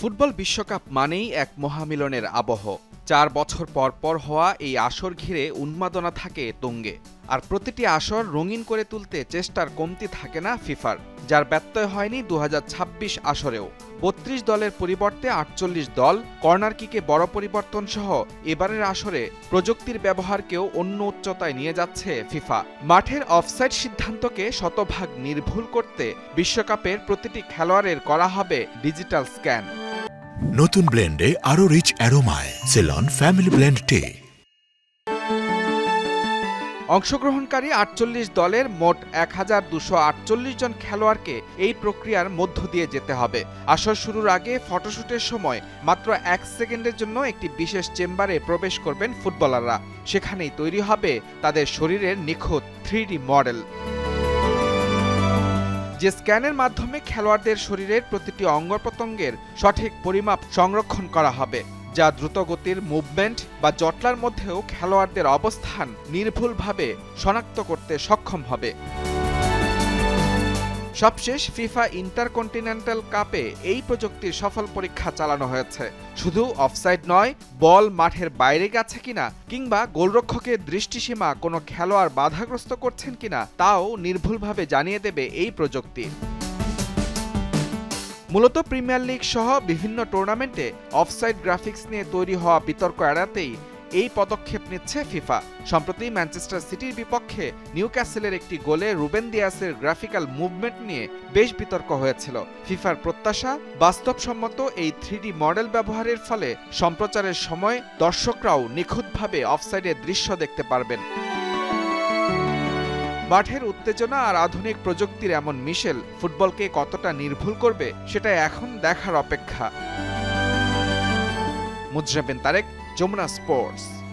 Football বিশ্বকাপ মানেই এক মহামিলনের আবহ। চার বছর পর পর হওয়া এই আসর ঘিরে উন্মাদনা থাকে তুঙ্গে। আর প্রতিটি আসর রঙিন করে তুলতে চেষ্টার কমতি থাকে না ফিফার, যার ব্যত্যয় হয়নি দু হাজার ছাব্বিশ আসরেও। বত্রিশ দলের পরিবর্তে আটচল্লিশ দল, কর্নার কিকে বড় পরিবর্তন সহ এবারের আসরে প্রযুক্তির ব্যবহারকেও অন্য উচ্চতায় নিয়ে যাচ্ছে ফিফা। মাঠের অফসাইড সিদ্ধান্তকে শতভাগ নির্ভুল করতে বিশ্বকাপের প্রতিটি খেলোয়াড়ের করা হবে ডিজিটাল স্ক্যান। নতুন ব্লেন্ডে আরও রিচ অ্যারোমায় সেলন ফ্যামিলি ব্লেন্ড টে অংশগ্রহণকারী আটচল্লিশ দলের মোট এক হাজার দুশো আটচল্লিশ জন খেলোয়াড়কে এই প্রক্রিয়ার মধ্য দিয়ে যেতে হবে। আসর শুরুর আগে ফটোশুটের সময় মাত্র এক সেকেন্ডের জন্য একটি বিশেষ চেম্বারে প্রবেশ করবেন ফুটবলাররা। সেখানেই তৈরি হবে তাদের শরীরের নিখুঁত থ্রি মডেল যে স্ক্যানের মাধ্যমে খেলোয়াড়দের শরীরের প্রতিটি অঙ্গ প্রত্যঙ্গের সঠিক পরিমাপ সংরক্ষণ করা হবে, যা দ্রুতগতির মুভমেন্ট বা জটলার মধ্যেও খেলোয়াড়দের অবস্থান নির্ভুলভাবে শনাক্ত করতে সক্ষম হবে। সবশেষ ফিফা ইন্টারকন্টিনেন্টাল কাপে এই প্রযুক্তির সফল পরীক্ষা চালানো হয়েছে। শুধু অফসাইড নয়, বল মাঠের বাইরে গেছে কিনা, কিংবা গোলরক্ষকের দৃষ্টিসীমা কোনো খেলোয়াড় বাধাগ্রস্ত করছেন কিনা, তাও নির্ভুলভাবে জানিয়ে দেবে এই প্রযুক্তি। মূলত প্রিমিয়ার লিগ সহ বিভিন্ন টুর্নামেন্টে অফসাইড গ্রাফিক্স নিয়ে তৈরি হওয়া বিতর্ক এড়াতেই এই পদক্ষেপ নিচ্ছে ফিফা। সম্প্রতি ম্যানচেস্টার সিটির বিপক্ষে নিউক্যাসেলের একটি গোলে রুবেন দিয়াসের গ্রাফিক্যাল মুভমেন্ট নিয়ে বেশ বিতর্ক হয়েছিল। ফিফার প্রত্যাশা বাস্তবসম্মত এই থ্রিডি মডেল ব্যবহারের ফলে সম্প্রচারের সময় দর্শকরাও নিখুঁতভাবে অফসাইডের দৃশ্য দেখতে পারবেন। মাঠের উত্তেজনা আর আধুনিক প্রযুক্তির এমন মিশেল ফুটবলকে কতটা নির্ভুল করবে, সেটা এখন দেখার অপেক্ষা। মুজরাবেন তারেক Jomunas Sports.